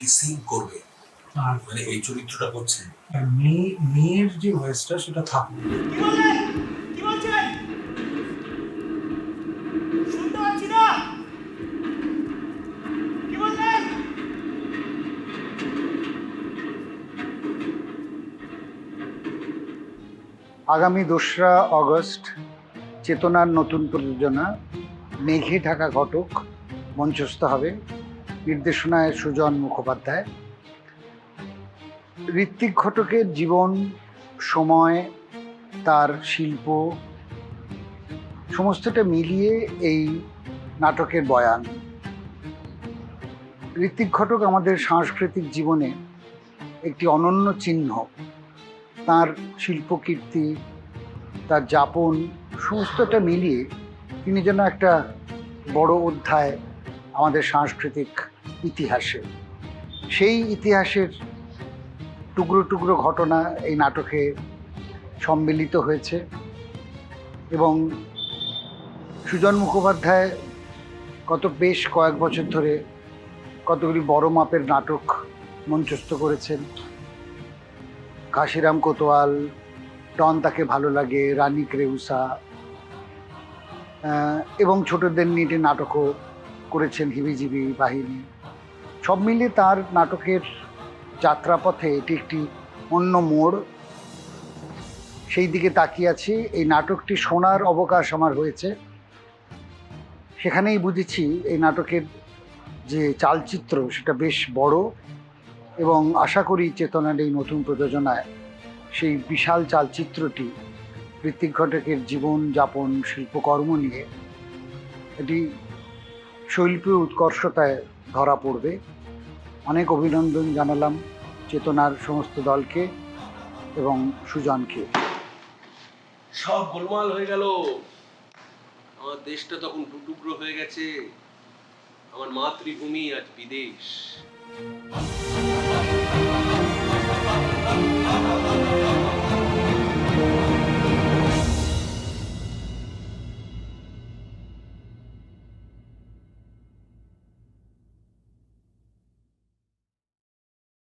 সিং করবে। আর মানে এই চরিত্রটা করছে। আর মেয়ে মেয়ের যে ভয়েসটা সেটা থাকবে আগামী দোসরা অগস্ট চেতনার নতুন প্রযোজনা মেঘে ঢাকা ঘটক মঞ্চস্থ হবে। নির্দেশনায় সুজন মুখোপাধ্যায়। ঋত্বিক ঘটকের জীবন, সময়, তার শিল্প, সমস্তটা মিলিয়ে এই নাটকের বয়ান। ঋত্বিক ঘটক আমাদের সাংস্কৃতিক জীবনে একটি অনন্য চিহ্ন। তার শিল্পকীর্তি, তার যাপন, সমস্তটা মিলিয়ে তিনি যেন একটা বড় অধ্যায় আমাদের সাংস্কৃতিক ইতিহাসে। সেই ইতিহাসের টুকরো টুকরো ঘটনা এই নাটকে সম্মিলিত হয়েছে এবং সুজন মুখোপাধ্যায় গত বেশ কয়েক বছর ধরে কতগুলি বড় মাপের নাটক মঞ্চস্থ করেছেন। কাশিরাম কোতোয়াল, টন তাকে ভালো লাগে, রানী ক্রেউসা এবং ছোটদের নিয়ে নাটকও করেছেন হিবিজিবি বাহিনী। সব মিলিয়ে তার নাটকের যাত্রাপথে এটি একটি অন্য মোড়। সেই দিকে তাকিয়ে আছি। এই নাটকটি শোনার অবকাশ আমার হয়েছে। সেখানেই বুঝেছি এই নাটকের যে চালচিত্র, সেটা বেশ বড় এবং আশা করি চেতনার এই নতুন প্রযোজনায় সেই বিশাল চালচিত্রটি ঋত্বিক ঘটকের জীবন যাপন শিল্পকর্ম নিয়ে এটি শৈল্পীয় উৎকর্ষতায় ধরা পড়বে। অনেক অভিনন্দন জানালাম চেতনার সমস্ত দলকে এবং সুজনকে। সব গোলমাল হয়ে গেল। আমার দেশটা তখন টুকরো হয়ে গেছে। আমার মাতৃভূমি আজ বিদেশ।